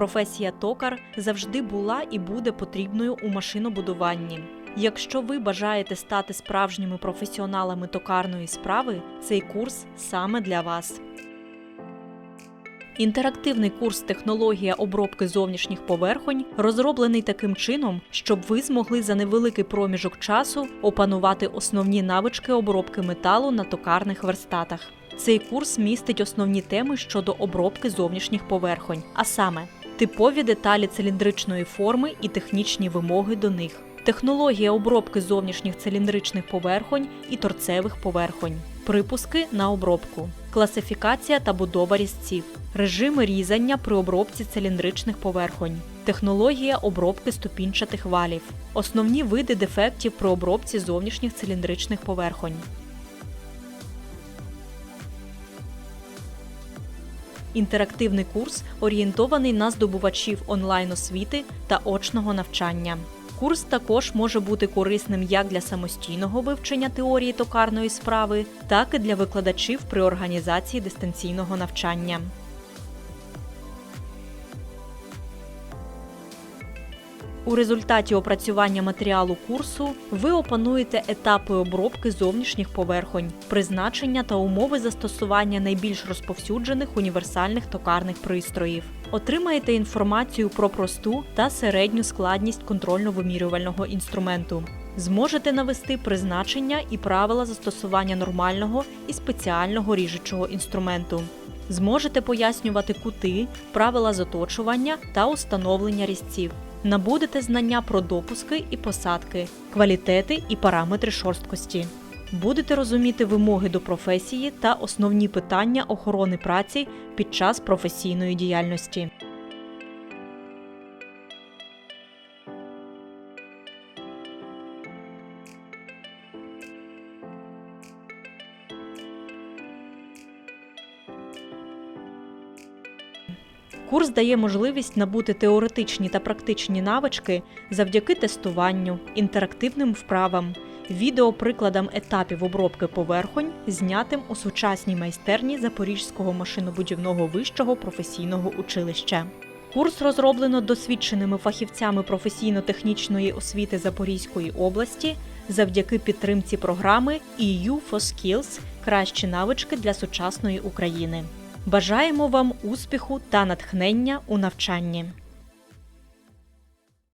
Професія токар завжди була і буде потрібною у машинобудуванні. Якщо ви бажаєте стати справжніми професіоналами токарної справи, цей курс саме для вас. Інтерактивний курс Технологія обробки зовнішніх поверхонь розроблений таким чином, щоб ви змогли за невеликий проміжок часу опанувати основні навички обробки металу на токарних верстатах. Цей курс містить основні теми щодо обробки зовнішніх поверхонь, а саме типові деталі циліндричної форми і технічні вимоги до них, технологія обробки зовнішніх циліндричних поверхонь і торцевих поверхонь, припуски на обробку, класифікація та будова різців, режими різання при обробці циліндричних поверхонь, технологія обробки ступінчатих валів, основні види дефектів при обробці зовнішніх циліндричних поверхонь. Інтерактивний курс орієнтований на здобувачів онлайн-освіти та очного навчання. Курс також може бути корисним як для самостійного вивчення теорії токарної справи, так і для викладачів при організації дистанційного навчання. У результаті опрацювання матеріалу курсу ви опануєте етапи обробки зовнішніх поверхонь, призначення та умови застосування найбільш розповсюджених універсальних токарних пристроїв. Отримаєте інформацію про просту та середню складність контрольно-вимірювального інструменту. Зможете навести призначення і правила застосування нормального і спеціального ріжучого інструменту. Зможете пояснювати кути, правила заточування та установлення різців. Набудете знання про допуски і посадки, квалітети і параметри шорсткості. Будете розуміти вимоги до професії та основні питання охорони праці під час професійної діяльності. Курс дає можливість набути теоретичні та практичні навички завдяки тестуванню, інтерактивним вправам, відеоприкладам етапів обробки поверхонь, знятим у сучасній майстерні Запорізького машинобудівного вищого професійного училища. Курс розроблено досвідченими фахівцями професійно-технічної освіти Запорізької області завдяки підтримці програми EU for Skills кращі навички для сучасної України. Бажаємо вам успіху та натхнення у навчанні.